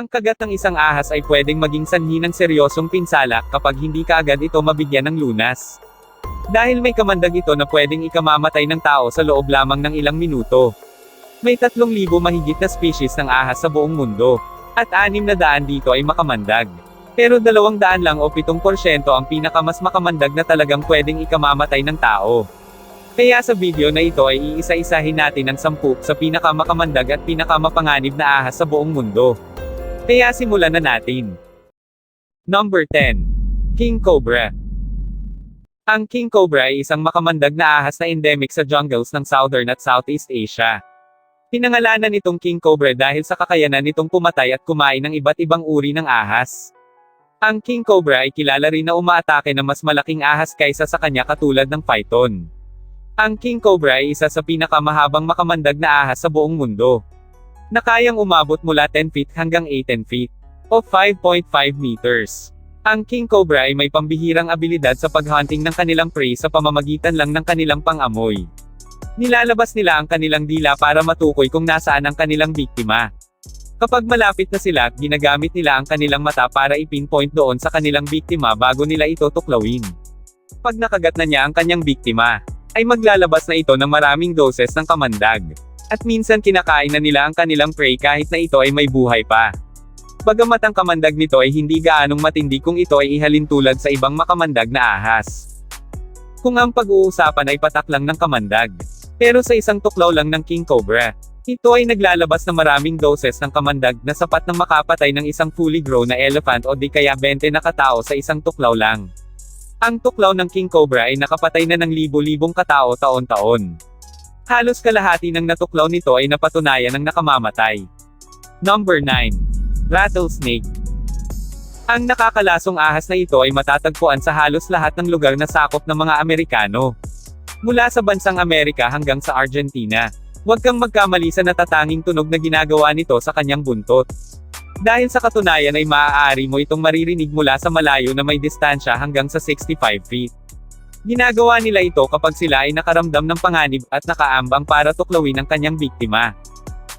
Ang kagat ng isang ahas ay pwedeng maging sanhi ng seryosong pinsala kapag hindi ka agad ito mabigyan ng lunas. Dahil may kamandag ito na pwedeng ikamamatay ng tao sa loob lamang ng ilang minuto. May 3,000 mahigit na species ng ahas sa buong mundo. At 6 na daan dito ay makamandag. Pero 200 lang o 7% ang pinakamas makamandag na talagang pwedeng ikamamatay ng tao. Kaya sa video na ito ay iisa-isahin natin ang 10 sa pinakamakamandag at pinakamapanganib na ahas sa buong mundo. Kaya simulan na natin. Number 10. King Cobra. Ang King Cobra ay isang makamandag na ahas na endemic sa jungles ng Southern at Southeast Asia. Pinangalanan itong King Cobra dahil sa kakayanan nitong pumatay at kumain ng iba't ibang uri ng ahas. Ang King Cobra ay kilala rin na umaatake ng mas malaking ahas kaysa sa kanya katulad ng python. Ang King Cobra ay isa sa pinakamahabang makamandag na ahas sa buong mundo. Na kayang umabot mula 10 feet hanggang 18 feet, o 5.5 meters. Ang King Cobra ay may pambihirang abilidad sa paghunting ng kanilang prey sa pamamagitan lang ng kanilang pangamoy. Nilalabas nila ang kanilang dila para matukoy kung nasaan ang kanilang biktima. Kapag malapit na sila, ginagamit nila ang kanilang mata para ipinpoint doon sa kanilang biktima bago nila ito tuklawin. Pag nakagat na niya ang kanyang biktima, ay maglalabas na ito ng maraming doses ng kamandag. At minsan kinakain na nila ang kanilang prey kahit na ito ay may buhay pa. Bagamat ang kamandag nito ay hindi gaanong matindi kung ito ay ihalin tulad sa ibang makamandag na ahas. Kung ang pag-uusapan ay patak lang ng kamandag. Pero sa isang tuklaw lang ng King Cobra, ito ay naglalabas ng maraming doses ng kamandag na sapat ng makapatay ng isang fully grown na elephant o di kaya 20 na katao sa isang tuklaw lang. Ang tuklaw ng King Cobra ay nakapatay na ng libo-libong katao taon-taon. Halos kalahati ng natuklaw nito ay napatunayan ng nakamamatay. Number 9. Rattlesnake. Ang nakakalasong ahas na ito ay matatagpuan sa halos lahat ng lugar na sakop ng mga Amerikano. Mula sa bansang Amerika hanggang sa Argentina. Huwag kang magkamali sa natatanging tunog na ginagawa nito sa kanyang buntot. Dahil sa katunayan ay maaari mo itong maririnig mula sa malayo na may distansya hanggang sa 65 feet. Ginagawa nila ito kapag sila ay nakaramdam ng panganib at nakaambang para tuklawin ang kanyang biktima.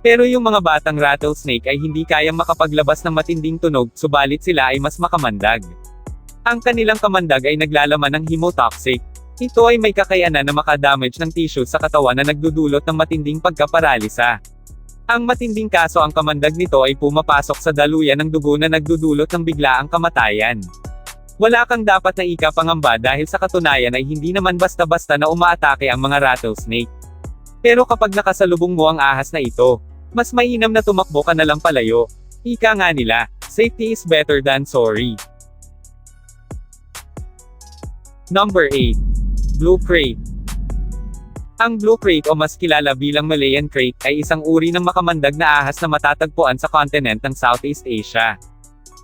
Pero yung mga batang rattlesnake ay hindi kayang makapaglabas ng matinding tunog, subalit sila ay mas makamandag. Ang kanilang kamandag ay naglalaman ng hemotoxic. Ito ay may kakayanan na makadamage ng tissue sa katawan na nagdudulot ng matinding pagkaparalisa. Ang matinding kaso ang kamandag nito ay pumapasok sa daluyan ng dugo na nagdudulot ng biglaang kamatayan. Wala kang dapat na ikapangamba dahil sa katunayan ay hindi naman basta-basta na umaatake ang mga rattlesnake. Pero kapag nakasalubong mo ang ahas na ito, mas mainam na tumakbo ka na lang palayo. Ika nga nila, safety is better than sorry. Number 8. Blue Crate. Ang blue crate o mas kilala bilang Malayan crate ay isang uri ng makamandag na ahas na matatagpuan sa kontinent ng Southeast Asia.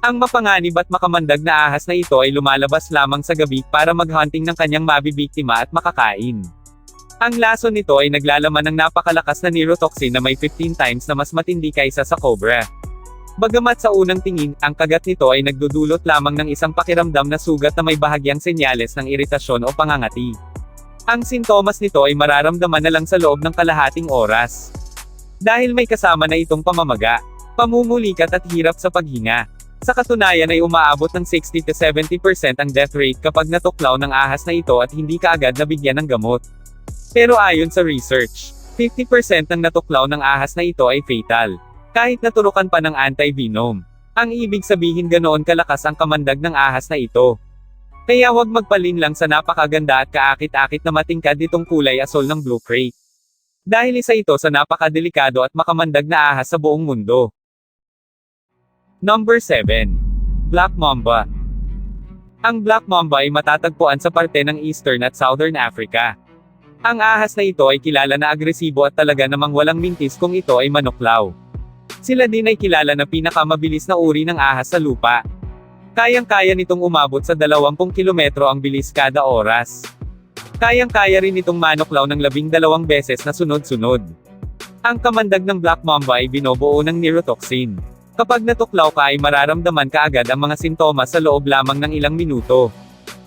Ang mapanganib at makamandag na ahas na ito ay lumalabas lamang sa gabi para maghunting ng kanyang mabibiktima at makakain. Ang laso nito ay naglalaman ng napakalakas na neurotoxin na may 15 times na mas matindi kaysa sa cobra. Bagamat sa unang tingin, ang kagat nito ay nagdudulot lamang ng isang pakiramdam na sugat na may bahagyang senyales ng iritasyon o pangangati. Ang sintomas nito ay mararamdaman na lang sa loob ng kalahating oras. Dahil may kasama na itong pamamaga, pamumulikat at hirap sa paghinga. Sa katunayan ay umaabot ng 60-70% ang death rate kapag natuklaw ng ahas na ito at hindi kaagad nabigyan ng gamot. Pero ayon sa research, 50% ng natuklaw ng ahas na ito ay fatal. Kahit naturukan pa ng anti-venom. Ang ibig sabihin ganoon kalakas ang kamandag ng ahas na ito. Kaya huwag magpalin lang sa napakaganda at kaakit-akit na matingkad nitong kulay asol ng blue crate. Dahil isa ito sa napakadelikado at makamandag na ahas sa buong mundo. Number 7. Black Mamba. Ang Black Mamba ay matatagpuan sa parte ng Eastern at Southern Africa. Ang ahas na ito ay kilala na agresibo at talaga namang walang mintis kung ito ay manuklaw. Sila din ay kilala na pinakamabilis na uri ng ahas sa lupa. Kayang-kaya nitong umabot sa 20 kilometro ang bilis kada oras. Kayang-kaya rin itong manuklaw ng labing dalawang beses na sunod-sunod. Ang kamandag ng Black Mamba ay binobuo ng neurotoxin. Kapag natuklaw ka ay mararamdaman ka agad ang mga sintomas sa loob lamang ng ilang minuto.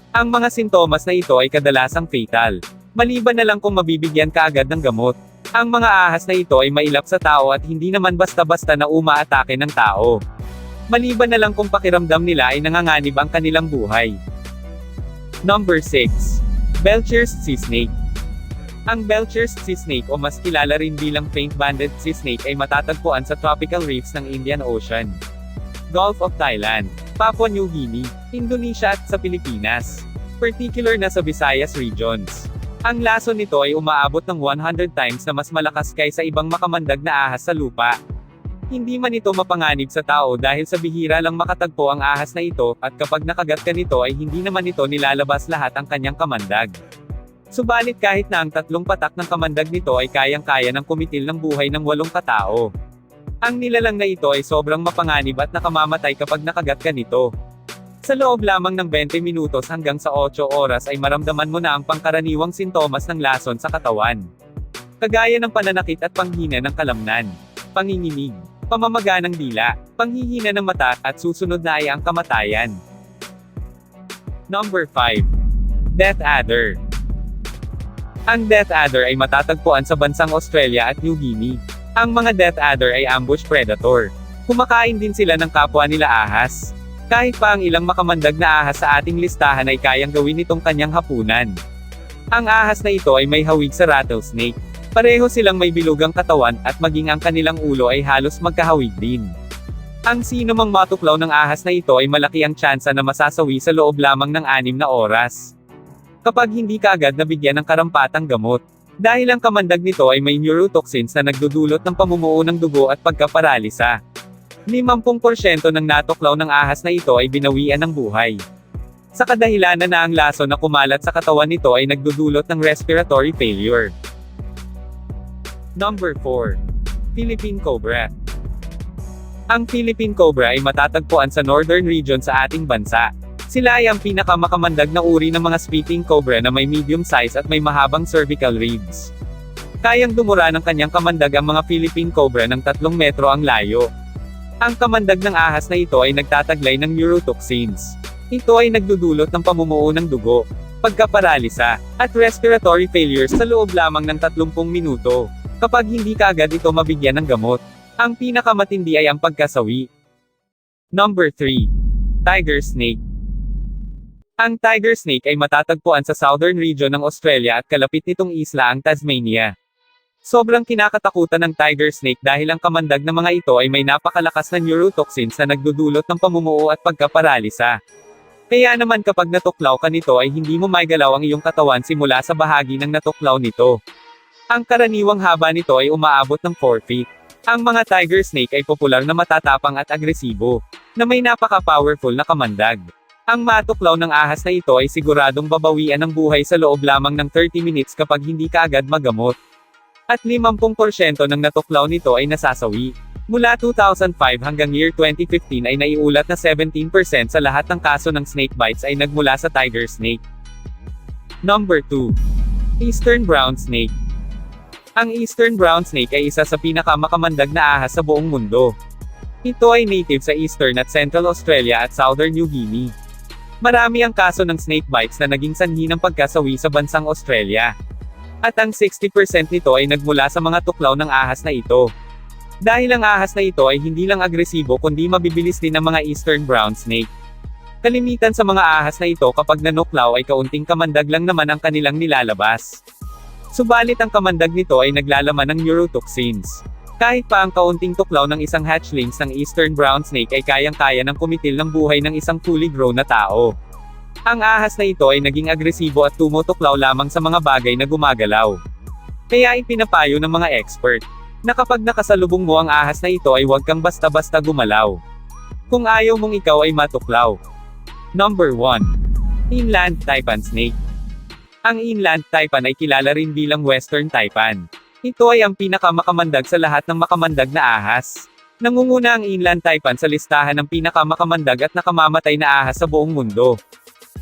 Ang mga sintomas na ito ay kadalasang fatal. Maliban na lang kung mabibigyan ka agad ng gamot. Ang mga ahas na ito ay mailap sa tao at hindi naman basta-basta na umaatake ng tao. Maliban na lang kung pakiramdam nila ay nanganganib ang kanilang buhay. Number 6. Belcher's Sea Snake. Ang Belcher's Sea Snake o mas kilala rin bilang Paint-Banded Sea Snake ay matatagpuan sa tropical reefs ng Indian Ocean, Gulf of Thailand, Papua New Guinea, Indonesia at sa Pilipinas. Particular na sa Visayas regions. Ang laso nito ay umaabot ng 100 times na mas malakas kaysa ibang makamandag na ahas sa lupa. Hindi man ito mapanganib sa tao dahil sa bihira lang makatagpo ang ahas na ito, at kapag nakagat ka nito ay hindi naman ito nilalabas lahat ang kanyang kamandag. Subalit kahit na ang tatlong patak ng kamandag nito ay kayang-kaya ng kumitil ng buhay ng walong katao. Ang nilalang na ito ay sobrang mapanganib at nakamamatay kapag nakagat ka nito. Sa loob lamang ng 20 minutos hanggang sa 8 oras ay maramdaman mo na ang pangkaraniwang sintomas ng lason sa katawan. Kagaya ng pananakit at panghina ng kalamnan, panginginig, pamamaga ng dila, panghihina ng mata, at susunod na ay ang kamatayan. Number 5. Death Adder Ang Death Adder ay matatagpuan sa bansang Australia at New Guinea. Ang mga Death Adder ay ambush predator. Kumakain din sila ng kapwa nila ahas. Kahit pa ang ilang makamandag na ahas sa ating listahan ay kayang gawin itong kanyang hapunan. Ang ahas na ito ay may hawig sa rattlesnake. Pareho silang may bilugang katawan, at maging ang kanilang ulo ay halos magkahawig din. Ang sino mang matuklaw ng ahas na ito ay malaki ang tsansa na masasawi sa loob lamang ng anim na oras. Kapag hindi ka agad nabigyan ng karampatang gamot. Dahil ang kamandag nito ay may neurotoxins na nagdudulot ng pamumuo ng dugo at pagkaparalisa. 50% ng natuklaw ng ahas na ito ay binawian ng buhay. Sa kadahilanan na ang laso na kumalat sa katawan nito ay nagdudulot ng respiratory failure. Number 4. Philippine Cobra. Ang Philippine Cobra ay matatagpuan sa northern region sa ating bansa. Sila ay ang pinakamakamandag na uri ng mga speaking cobra na may medium size at may mahabang cervical ribs. Kayang dumura ng kanyang kamandag ang mga Philippine Cobra ng 3 metro ang layo. Ang kamandag ng ahas na ito ay nagtataglay ng neurotoxins. Ito ay nagdudulot ng pamumuo ng dugo, pagkaparalisa, at respiratory failures sa loob lamang ng 30 minuto. Kapag hindi ka agad ito mabigyan ng gamot, ang pinakamatindi ay ang pagkasawi. Number 3. Tiger Snake. Ang tiger snake ay matatagpuan sa southern region ng Australia at kalapit nitong isla ang Tasmania. Sobrang kinakatakutan ng tiger snake dahil ang kamandag ng mga ito ay may napakalakas na neurotoxins na nagdudulot ng pamumuo at pagkaparalisa. Kaya naman kapag natuklaw ka nito ay hindi mo maigalaw ang iyong katawan simula sa bahagi ng natuklaw nito. Ang karaniwang haba nito ay umaabot ng 4 feet. Ang mga tiger snake ay popular na matatapang at agresibo, na may napaka-powerful na kamandag. Ang matuklaw ng ahas na ito ay siguradong babawian ng buhay sa loob lamang ng 30 minutes kapag hindi ka agad magamot. At 50% ng natuklaw nito ay nasasawi. Mula 2005 hanggang year 2015 ay naiulat na 17% sa lahat ng kaso ng snake bites ay nagmula sa tiger snake. Number 2. Eastern Brown Snake. Ang Eastern Brown Snake ay isa sa pinakamakamandag na ahas sa buong mundo. Ito ay native sa Eastern at Central Australia at Southern New Guinea. Marami ang kaso ng snake bites na naging sanhi ng pagkasawi sa bansang Australia. At ang 60% nito ay nagmula sa mga tuklaw ng ahas na ito. Dahil ang ahas na ito ay hindi lang agresibo kundi mabibilis din ang mga eastern brown snake. Kalimitan sa mga ahas na ito kapag nanuklaw ay kaunting kamandag lang naman ang kanilang nilalabas. Subalit ang kamandag nito ay naglalaman ng neurotoxins. Kahit pa ang kaunting tuklaw ng isang hatchlings ng eastern brown snake ay kayang-kaya ng kumitil ng buhay ng isang fully grown na tao. Ang ahas na ito ay naging agresibo at tumutuklaw lamang sa mga bagay na gumagalaw. Kaya ipinapayo ng mga expert, na kapag nakasalubong mo ang ahas na ito ay huwag kang basta-basta gumalaw. Kung ayaw mong ikaw ay matuklaw. Number 1. Inland Taipan Snake. Ang inland taipan ay kilala rin bilang western taipan. Ito ay ang pinakamakamandag sa lahat ng makamandag na ahas. Nangunguna ang inland taipan sa listahan ng pinakamakamandag at nakamamatay na ahas sa buong mundo.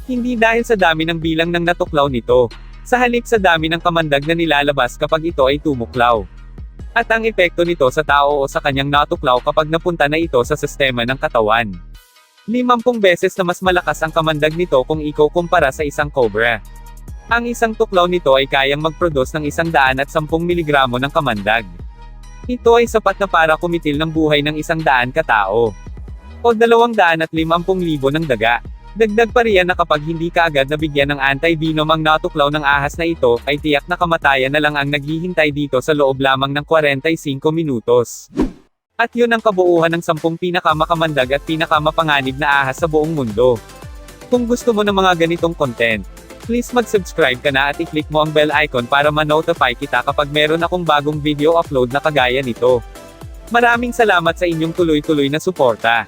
Hindi dahil sa dami ng bilang ng natuklaw nito. Sa halip sa dami ng kamandag na nilalabas kapag ito ay tumuklaw. At ang epekto nito sa tao o sa kanyang natuklaw kapag napunta na ito sa sistema ng katawan. 50 beses na mas malakas ang kamandag nito kung ikukumpara sa isang cobra. Ang isang tuklaw nito ay kayang mag-produce ng isang daan at 10 miligramo ng kamandag. Ito ay sapat na para kumitil ng buhay ng isang daan katao. o 250,000 ng daga. Dagdag pa riyan na kapag hindi ka agad nabigyan ng anti-venom ang natuklaw ng ahas na ito, ay tiyak na kamatayan na lang ang naghihintay dito sa loob lamang ng 45 minutos. At yun ang kabuuan ng 10 pinakamakamandag at pinakamapanganib na ahas sa buong mundo. Kung gusto mo ng mga ganitong content, please mag-subscribe ka na at i-click mo ang bell icon para ma-notify kita kapag meron akong bagong video upload na kagaya nito. Maraming salamat sa inyong tuloy-tuloy na suporta.